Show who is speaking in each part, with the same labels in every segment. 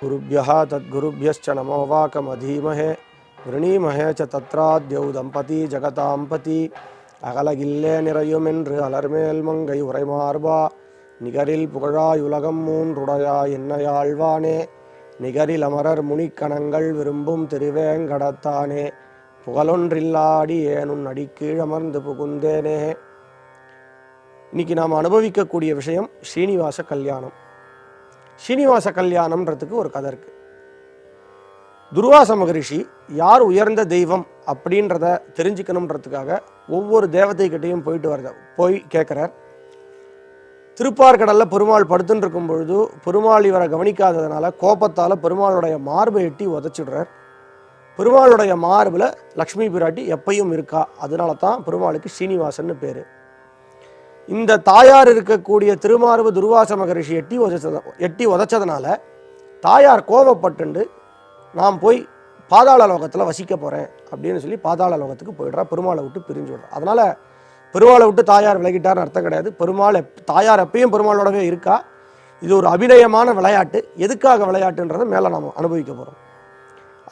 Speaker 1: गुरुभ्यः तद्गुरुभ्यश्च नमो वाकमधीमहे விரணீமகே ச தத்ராத்யௌ தம்பதி ஜகதாம்பதி அகலகில்லே நிறையுமென்று அலர்மேல் மங்கை உரைமார்பா நிகரில் புகழாயுலகம் மூன்றுடையா என்னையாழ்வானே நிகரில் அமரர் முனிக்கணங்கள் விரும்பும் திருவேங்கடத்தானே புகழொன்றில்லாடி ஏனும் அடிக்கீழமர்ந்து புகுந்தேனே இன்னைக்கு நாம் அனுபவிக்கக்கூடிய விஷயம் ஸ்ரீனிவாச கல்யாணம் ஸ்ரீனிவாச கல்யாணம்ன்றதுக்கு ஒரு கதை இருக்குது துர்வாச மகரிஷி யார் உயர்ந்த தெய்வம் அப்படின்றத தெரிஞ்சுக்கணுன்றதுக்காக ஒவ்வொரு தேவதைகிட்டையும் போயிட்டு வரத போய் கேட்குறார் திருப்பார்கடலில் பெருமாள் படுத்துன்னு இருக்கும் பொழுது பெருமாள் இவரை கவனிக்காததுனால கோபத்தால் பெருமாளுடைய மார்பை எட்டி உதச்சிடுறார். பெருமாளுடைய மார்பில் லக்ஷ்மி பிராட்டி எப்பையும் இருக்கா? அதனால தான் பெருமாளுக்கு ஸ்ரீனிவாசன்னு பேர். இந்த தாயார் இருக்கக்கூடிய திருமார்பு துர்வாச மகரிஷி எட்டி உதச்சத எட்டி உதச்சதுனால தாயார் கோபப்பட்டுண்டு நான் போய் பாதாள லோகத்தில் வசிக்க போகிறேன் அப்படின்னு சொல்லி பாதாள லோகத்துக்கு போயிடுறா. பெருமாளை விட்டு பிரிஞ்சு விடுறா. அதனால் பெருமாளை விட்டு தாயார் விலகிட்டார்னு அர்த்தம் கிடையாது. பெருமாள் எப் தாயார் எப்பயும் பெருமாளோடவே இருக்கா. இது ஒரு அபிநயமான விளையாட்டு. எதுக்காக விளையாட்டுன்றதை மேலே நாம் அனுபவிக்க போகிறோம்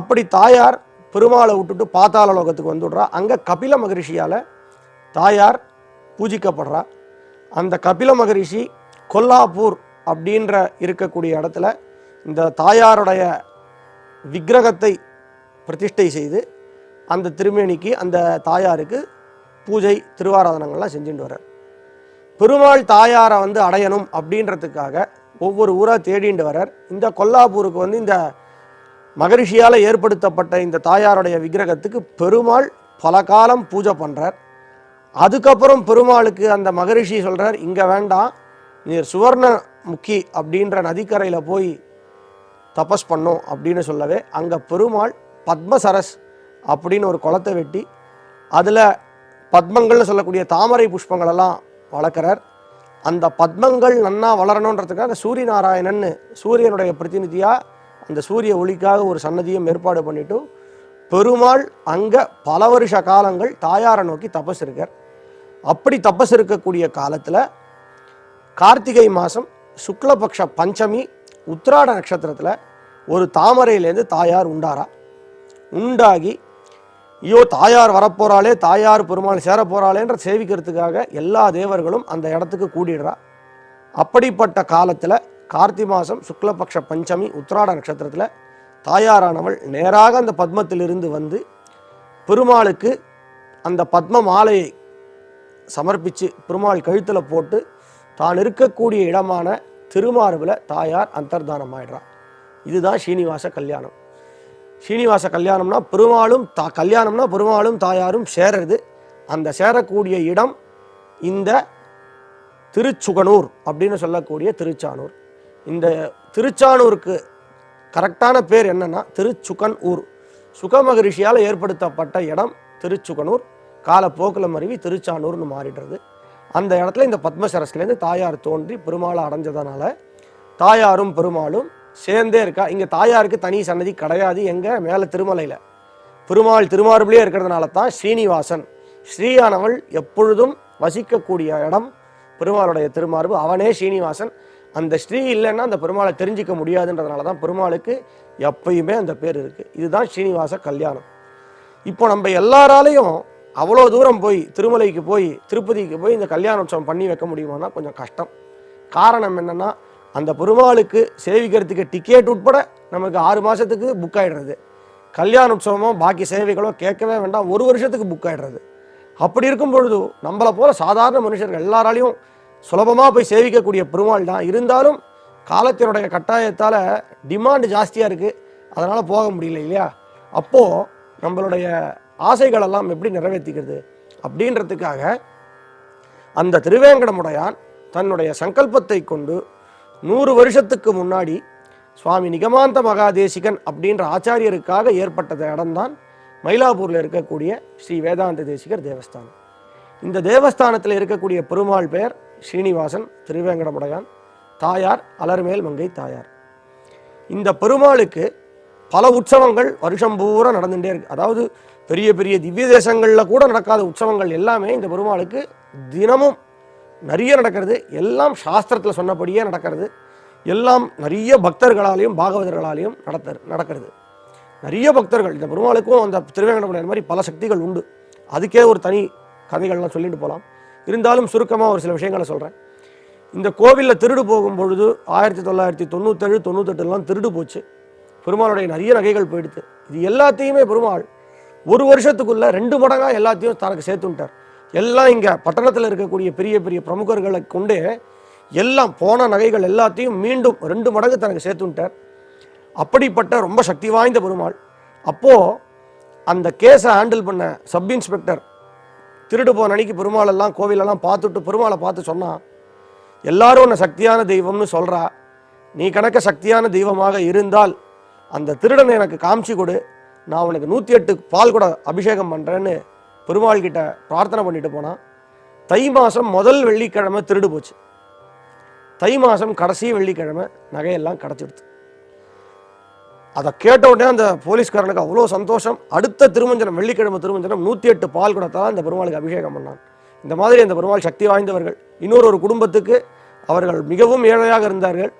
Speaker 1: அப்படி தாயார் பெருமாளை விட்டுட்டு பாதாள லோகத்துக்கு வந்துடுறா. அங்கே கபில மகரிஷியால் தாயார் பூஜிக்கப்படுறா. அந்த கபில மகரிஷி கொல்லாப்பூர் அப்படின்ற இருக்கக்கூடிய இடத்துல இந்த தாயாருடைய விக்கிரகத்தை பிரதிஷ்டை செய்து அந்த திருமேனிக்கு அந்த தாயாருக்கு பூஜை திருவாராதனங்கள்லாம் செஞ்சுட்டு வர்றார். பெருமாள் தாயாரை வந்து அடையணும் அப்படின்றதுக்காக ஒவ்வொரு ஊராக தேடிண்டு வரார் இந்த கொல்லாப்பூருக்கு வந்து இந்த மகரிஷியால் ஏற்படுத்தப்பட்ட இந்த தாயாருடைய விக்கிரகத்துக்கு பெருமாள் பல காலம் பூஜை பண்ணுறார் அதுக்கப்புறம் பெருமாளுக்கு அந்த மகரிஷி சொல்கிறார் இங்கே வேண்டாம் நீர் சுவர்ண முக்கி அப்படின்ற நதிக்கரையில் போய் தபஸ் பண்ணோம் அப்படின்னு சொல்லவே அங்கே பெருமாள் பத்மசரஸ் அப்படின்னு ஒரு குளத்தை வெட்டி அதில் பத்மங்கள்னு சொல்லக்கூடிய தாமரை புஷ்பங்களெல்லாம் வளர்க்குறார். அந்த பத்மங்கள் நன்னா வளரணுன்றதுக்காக சூரிய நாராயணன்னு சூரியனுடைய பிரதிநிதியாக அந்த சூரிய ஒளிக்காக ஒரு சன்னதியும் ஏற்பாடு பண்ணிவிட்டு பெருமாள் அங்கே பல வருஷ காலங்கள் தாயாரை நோக்கி தபஸ் இருக்கார். அப்படி தபஸ் இருக்கக்கூடிய காலத்தில் கார்த்திகை மாதம் சுக்லபக்ஷ பஞ்சமி உத்திராட நட்சத்திரத்தில் ஒரு தாமரையிலேருந்து தாயார் உண்டாரா? உண்டாகி ஐயோ தாயார் வரப்போகிறாளே தாயார் பெருமாள் சேர போகிறாளேன்ற சேவிக்கிறதுக்காக எல்லா தேவர்களும் அந்த இடத்துக்கு கூடிடுறா. அப்படிப்பட்ட காலத்தில் கார்த்தி மாதம் சுக்லபக்ஷ பஞ்சமி உத்திராட நட்சத்திரத்தில் தாயாரானவள் நேராக அந்த பத்மத்திலிருந்து வந்து பெருமாளுக்கு அந்த பத்ம மாலையை சமர்ப்பித்து பெருமாள் கழுத்தில் போட்டு தான் இருக்கக்கூடிய இடமான திருமார்பில் தாயார் அந்தர்தானம் ஆயிடுறா. இதுதான் ஸ்ரீனிவாச கல்யாணம். ஸ்ரீனிவாச கல்யாணம்னா பெருமாளும் தா கல்யாணம்னா பெருமாளும் தாயாரும் சேருறது. அந்த சேரக்கூடிய இடம் இந்த திருச்சுகனூர் அப்படின்னு சொல்லக்கூடிய திருச்சானூர். இந்த திருச்சானூருக்கு கரெக்டான பேர் என்னென்னா திருச்சுகன் ஊர். சுக மகரிஷியால் ஏற்படுத்தப்பட்ட இடம் திருச்சுகனூர். காலப்போக்கில் மருவி திருச்சானூர்னு மாறிடுறது. அந்த இடத்துல இந்த பத்மசரஸ்லேருந்து தாயார் தோன்றி பெருமாளை அடைஞ்சதுனால தாயாரும் பெருமாளும் சேர்ந்தே இருக்கா. இங்கே தாயாருக்கு தனி சன்னதி கிடையாது எங்கே மேலே திருமலையில். பெருமாள் திருமார்பிலே இருக்கிறதுனால தான் ஸ்ரீனிவாசன். ஸ்ரீயானவள் எப்பொழுதும் வசிக்கக்கூடிய இடம் பெருமாளுடைய திருமார்பு. அவனே ஸ்ரீனிவாசன். அந்த ஸ்ரீ இல்லைன்னா அந்த பெருமாளை தெரிஞ்சிக்க முடியாதுன்றதுனால தான் பெருமாளுக்கு எப்பயுமே அந்த பேர் இருக்குது இதுதான் ஸ்ரீனிவாச கல்யாணம். இப்போ நம்ம எல்லாராலையும் அவ்வளோ தூரம் போய் திருமலைக்கு போய் திருப்பதிக்கு போய் இந்த கல்யாண உற்சவம் பண்ணி வைக்க முடியுமானா கொஞ்சம் கஷ்டம். காரணம் என்னென்னா அந்த பெருமாளுக்கு சேவிக்கிறதுக்கு டிக்கெட் உட்பட நமக்கு ஆறு மாதத்துக்கு புக் ஆகிடுறது கல்யாண உற்சவமோ பாக்கி சேவைகளோ கேட்கவே வேண்டாம் ஒரு வருஷத்துக்கு புக் ஆகிடுறது அப்படி இருக்கும் பொழுது நம்மளை போல சாதாரண மனுஷர்கள் எல்லாராலையும் சுலபமாக போய் சேவிக்கக்கூடிய பெருமாள் தான். இருந்தாலும் காலத்தினுடைய கட்டாயத்தால் டிமாண்டு ஜாஸ்தியாக இருக்குது அதனால் போக முடியல இல்லையா? அப்போது நம்மளுடைய ஆசைகளெல்லாம் எப்படி நிறைவேற்றிக்கிறது அப்படின்றதுக்காக அந்த திருவேங்கடமுடையான் தன்னுடைய சங்கல்பத்தை கொண்டு நூறு வருஷத்துக்கு முன்னாடி சுவாமி நிகமாந்த மகாதேசிகன் அப்படின்ற ஆச்சாரியருக்காக ஏற்பட்டது இடம்தான் மயிலாப்பூரில் இருக்கக்கூடிய ஸ்ரீ வேதாந்த தேசிகர் தேவஸ்தானம். இந்த தேவஸ்தானத்தில் இருக்கக்கூடிய பெருமாள் பெயர் ஸ்ரீனிவாசன் திருவேங்கடமுடையான் தாயார் அலர்மேல் மங்கை தாயார். இந்த பெருமாளுக்கு பல உற்சவங்கள் வருஷம் பூரா நடந்துகிட்டே இருக்கு. அதாவது பெரிய பெரிய திவ்ய தேசங்களில் கூட நடக்காத உற்சவங்கள் எல்லாமே இந்த பெருமாளுக்கு தினமும் நிறைய நடக்கிறது. எல்லாம் சாஸ்திரத்தில் சொன்னபடியே நடக்கிறது. எல்லாம் நிறைய பக்தர்களாலையும் பாகவதர்களாலையும் நடத்த நடக்கிறது. நிறைய பக்தர்கள் இந்த பெருமாளுக்கும் அந்த திருவேங்கடமுடியார் மாதிரி பல சக்திகள் உண்டு. அதுக்கே ஒரு தனி கதைகள்லாம் சொல்லிட்டு போகலாம் இருந்தாலும் சுருக்கமாக ஒரு சில விஷயங்களை சொல்கிறேன் இந்த கோவிலில் திருடு போகும் பொழுது ஆயிரத்தி தொள்ளாயிரத்தி தொண்ணூத்தேழு தொண்ணூத்தெட்டுலாம் திருடு போச்சு. பெருமாளுடைய நிறைய நகைகள் போயிடுது. இது எல்லாத்தையுமே பெருமாள் ஒரு வருஷத்துக்குள்ளே ரெண்டு மடங்காக எல்லாத்தையும் தனக்கு சேர்த்துட்டார் எல்லாம் இங்கே பட்டணத்தில் இருக்கக்கூடிய பெரிய பெரிய பிரமுகர்களை கொண்டே எல்லாம் போன நகைகள் எல்லாத்தையும் மீண்டும் ரெண்டு மடங்கு தனக்கு சேர்த்துட்டார் அப்படிப்பட்ட ரொம்ப சக்தி வாய்ந்த பெருமாள். அப்போது அந்த கேஸை ஹேண்டில் பண்ண சப் இன்ஸ்பெக்டர் திருடு போன அன்னைக்கு பெருமாளெல்லாம் கோவிலெல்லாம் பார்த்துட்டு பெருமாளை பார்த்து சொன்னான் எல்லாரும் உன்னை சக்தியான தெய்வம்னு சொல்கிறா நீ கணக்க சக்தியான தெய்வமாக இருந்தால் அந்த திருடனை எனக்கு காமிச்சு கொடு. நான் உனக்கு நூற்றி எட்டு பால் கூட அபிஷேகம் பண்ணுறேன்னு பெருமாள் கிட்ட பிரார்த்தனை பண்ணிட்டு போனான் தை மாதம் முதல் வெள்ளிக்கிழமை திருடு போச்சு. தை மாதம் கடைசி வெள்ளிக்கிழமை நகையெல்லாம் கிடச்சிடுது அதை கேட்ட உடனே அந்த போலீஸ்காரனுக்கு அவ்வளோ சந்தோஷம். அடுத்த திருமஞ்சனம் வெள்ளிக்கிழமை திருமஞ்சனம் நூற்றி எட்டு பால் குடத்தான் அந்த பெருமாளுக்கு அபிஷேகம் பண்ணான் இந்த மாதிரி அந்த பெருமாள் சக்தி வாய்ந்தவர்கள். இன்னொரு ஒரு குடும்பத்துக்கு அவர்கள் மிகவும் ஏழையாக இருந்தார்கள்.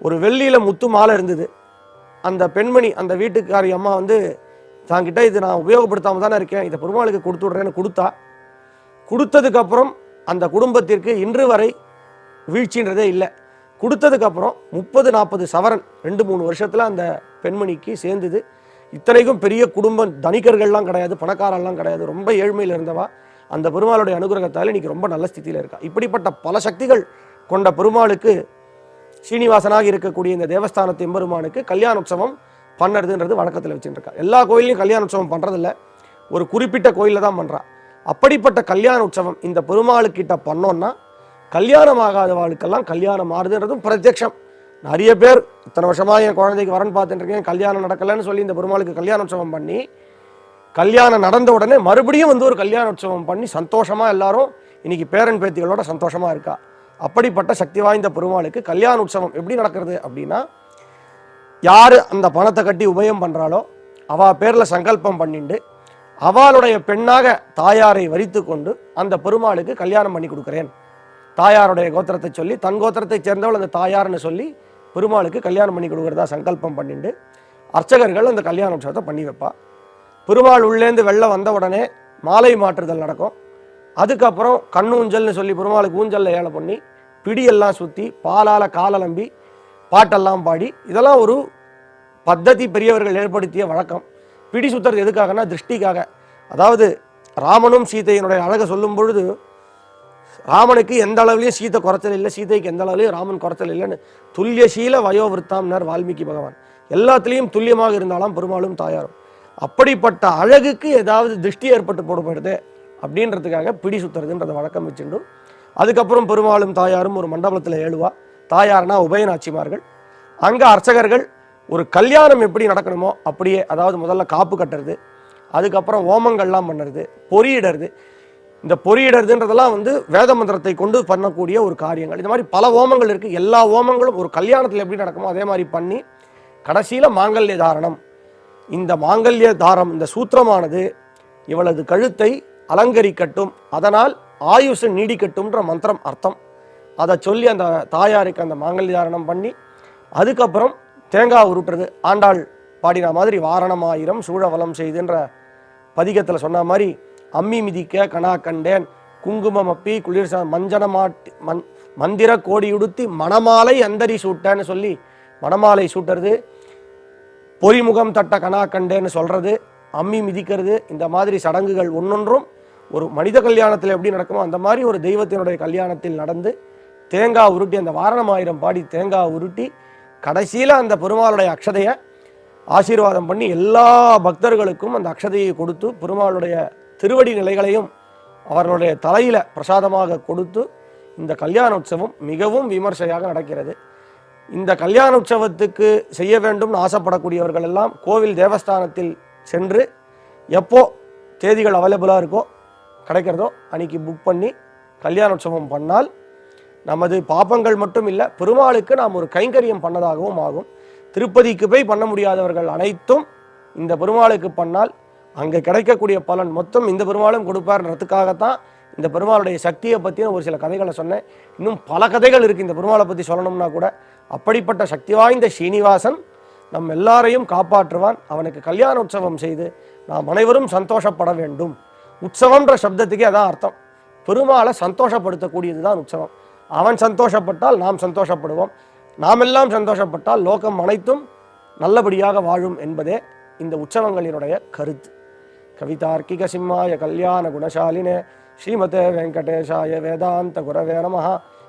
Speaker 1: ஒரு வெள்ளியில் முத்து மாலை இருந்தது. அந்த பெண்மணி அந்த வீட்டுக்காரி அம்மா வந்து தாங்கிட்ட இது நான் உபயோகப்படுத்தாமல் தானே இருக்கேன். இதை பெருமாளுக்கு கொடுத்து விட்றேன்னு கொடுத்தா கொடுத்ததுக்கப்புறம் அந்த குடும்பத்திற்கு இன்று வரை வீழ்ச்சின்றதே இல்லை. கொடுத்ததுக்கப்புறம் முப்பது நாற்பது சவரன் ரெண்டு மூணு வருஷத்தில் அந்த பெண்மணிக்கு சேர்ந்தது. இத்தனைக்கும் பெரிய குடும்பம் தனிக்கர்கள்லாம் கிடையாது பணக்காரெல்லாம் கிடையாது ரொம்ப ஏழ்மையில் இருந்தவா. அந்த பெருமாளுடைய அனுகிரகத்தால் இன்றைக்கி ரொம்ப நல்ல ஸ்தித்தியில் இருக்கா. இப்படிப்பட்ட பல சக்திகள் கொண்ட பெருமாளுக்கு ஸ்ரீனிவாசனாக இருக்கக்கூடிய இந்த தேவஸ்தானத்து எம்பெருமானுக்கு கல்யாண உற்சவம் பண்ணுறதுன்றது வழக்கத்தில் வச்சுருக்கா எல்லா கோயிலையும் கல்யாண உற்சவம் பண்ணுறதில்ல ஒரு குறிப்பிட்ட கோயிலில் தான் பண்ணுறா அப்படிப்பட்ட கல்யாண உற்சவம் இந்த பெருமாளுக்கிட்ட பண்ணோன்னா கல்யாணம் ஆகாதவாளுக்கெல்லாம் கல்யாணம் ஆறுதுன்றதும் பிரத்யக்ஷம். நிறைய பேர் இத்தனை வருஷமாக என் குழந்தைக்கு வரன் பார்த்துட்டுருக்கேன் கல்யாணம் நடக்கலைன்னு சொல்லி இந்த பெருமாளுக்கு கல்யாண உற்சவம் பண்ணி கல்யாணம் நடந்த உடனே மறுபடியும் வந்து ஒரு கல்யாண உற்சவம் பண்ணி சந்தோஷமாக எல்லாரும் இன்னைக்கு பேரன் பேத்திகளோட சந்தோஷமாக இருக்கா. அப்படிப்பட்ட சக்தி வாய்ந்த பெருமாளுக்கு கல்யாண உற்சவம் எப்படி நடக்கிறது அப்படின்னா யார் அந்த பணத்தை கட்டி உபயம் பண்ணுறாளோ அவள் பேரில் சங்கல்பம் பண்ணிண்டு அவளுடைய பெண்ணாக தாயாரை வரித்து கொண்டு அந்த பெருமாளுக்கு கல்யாணம் பண்ணி கொடுக்குறேன். தாயாருடைய கோத்திரத்தை சொல்லி தன் கோத்திரத்தை சேர்ந்தவள் அந்த தாயார்னு சொல்லி பெருமாளுக்கு கல்யாணம் பண்ணி கொடுக்குறதா சங்கல்பம் பண்ணிண்டு அர்ச்சகர்கள் அந்த கல்யாண உற்சவத்தை பண்ணி வைப்பா. பெருமாள் உள்ளேந்து வெளில வந்த உடனே மாலை மாற்றுதல் நடக்கும். அதுக்கப்புறம் கண்ணூஞ்சல்னு சொல்லி பெருமாளுக்கு ஊஞ்சலில் ஏழை பண்ணி பிடியெல்லாம் சுற்றி பாலால் காலலம்பி பாட்டெல்லாம் பாடி இதெல்லாம் ஒரு பத்ததி பெரியவர்கள் ஏற்படுத்திய வழக்கம். பிடி சுத்துறது எதுக்காகனா திருஷ்டிக்காக. அதாவது ராமனும் சீதையினுடைய அழகை சொல்லும் பொழுது ராமனுக்கு எந்த அளவுலையும் சீதை குறைச்சல் இல்லை சீதைக்கு எந்த அளவுலையும் ராமன் குறைச்சல் இல்லைன்னு துல்லியசீல வயோவிருத்தாம்னார் வால்மீகி பகவான். எல்லாத்துலேயும் துல்லியமாக இருந்தாலும் பெருமாளும் தாயாரும். அப்படிப்பட்ட அழகுக்கு ஏதாவது திருஷ்டி ஏற்பட்டு போடப்படுது அப்படின்றதுக்காக பிடி சுத்துறதுன்றத வழக்கம் வச்சுண்டு அதுக்கப்புறம் பெருமாளும் தாயாரும் ஒரு மண்டபத்தில் ஏழுவா. தாயார்னா உபயநாச்சிமார்கள். அங்கே அர்ச்சகர்கள் ஒரு கல்யாணம் எப்படி நடக்கணுமோ அப்படியே அதாவது முதல்ல காப்பு கட்டுறது அதுக்கப்புறம் ஓமங்கள்லாம் பண்ணுறது பொறியிடுறது. இந்த பொறியிடுறதுன்றதெல்லாம் வந்து வேத மந்திரத்தை கொண்டு பண்ணக்கூடிய ஒரு காரியங்கள். இந்த மாதிரி பல ஓமங்கள் இருக்குது எல்லா ஓமங்களும் ஒரு கல்யாணத்தில் எப்படி நடக்குமோ அதே மாதிரி பண்ணி கடைசியில் மாங்கல்ய தாரணம். இந்த மாங்கல்ய தாரம் இந்த சூத்திரமானது இவளது கழுத்தை அலங்கரிக்கட்டும் அதனால் ஆயுசு நீடிக்கட்டும்ன்ற மந்திரம் அர்த்தம். அதை சொல்லி அந்த தாயாருக்கு அந்த மாங்கல்யாரணம் பண்ணி அதுக்கப்புறம் தேங்காய் உருட்டுறது. ஆண்டாள் பாடின மாதிரி வாரணமாயிரம் சூழவலம் செய்துன்ற பதிகத்தில் சொன்ன மாதிரி அம்மி மிதிக்க கணா கண்டேன் குங்குமம் அப்பி குளிர் மஞ்சனமாட்டி மண் மந்திர கோடி உடுத்தி மணமாலை அந்தரி சூட்டன்னு சொல்லி மணமாலை சூட்டுறது பொறிமுகம் தட்ட கணா கண்டேன்னு சொல்கிறது அம்மி மிதிக்கிறது இந்த மாதிரி சடங்குகள் ஒன்னொன்றும் ஒரு மனித கல்யாணத்தில் எப்படி நடக்குமோ அந்த மாதிரி ஒரு தெய்வத்தினுடைய கல்யாணத்தில் நடந்து தேங்காய் உருட்டி அந்த வாரணம் ஆயிரம் பாடி தேங்காய் உருட்டி கடைசியில் அந்த பெருமாளுடைய அக்ஷதையை ஆசீர்வாதம் பண்ணி எல்லா பக்தர்களுக்கும் அந்த அக்ஷதையை கொடுத்து பெருமாளுடைய திருவடி நிலைகளையும் அவர்களுடைய தலையில் பிரசாதமாக கொடுத்து இந்த கல்யாண உற்சவம் மிகவும் விமர்சையாக நடக்கிறது. இந்த கல்யாண உற்சவத்துக்கு செய்ய வேண்டும்னு ஆசைப்படக்கூடியவர்கள் எல்லாம் கோவில் தேவஸ்தானத்தில் சென்று எப்போ தேதிகள் அவைலபிளாக இருக்கோ கிடைக்கிறதோ அன்னைக்கு புக் பண்ணி கல்யாண உற்சவம் பண்ணால் நமது பாப்பங்கள் மட்டும் இல்லை பெருமாளுக்கு நாம் ஒரு கைங்கரியம் பண்ணதாகவும் ஆகும். திருப்பதிக்கு போய் பண்ண முடியாதவர்கள் அனைத்தும் இந்த பெருமாளுக்கு பண்ணால் அங்கே கிடைக்கக்கூடிய பலன் மொத்தம் இந்த பெருமாளும் கொடுப்பார்ன்றதுக்காகத்தான் இந்த பெருமாளுடைய சக்தியை பற்றின ஒரு சில கதைகளை சொன்னேன். இன்னும் பல கதைகள் இருக்குது இந்த பெருமாளை பற்றி சொல்லணும்னா கூட. அப்படிப்பட்ட சக்தி வாய்ந்த ஸ்ரீனிவாசன் நம் எல்லாரையும் காப்பாற்றுவான். அவனுக்கு கல்யாண உற்சவம் செய்து நாம் அனைவரும் சந்தோஷப்பட வேண்டும். உற்சவம்ன்ற சப்தத்துக்கே அதான் அர்த்தம். பெருமாளை சந்தோஷப்படுத்தக்கூடியது தான் உற்சவம். அவன் சந்தோஷப்பட்டால் நாம் சந்தோஷப்படுவோம். நாம் எல்லாம் சந்தோஷப்பட்டால் லோகம் அனைத்தும் நல்லபடியாக வாழும் என்பதே இந்த உற்சவங்களினுடைய கருத்து. கவிதார்க்கிக சிம்மாய கல்யாண குணசாலினே ஸ்ரீமதே வெங்கடேஷாய வேதாந்த குரவே நமஹா.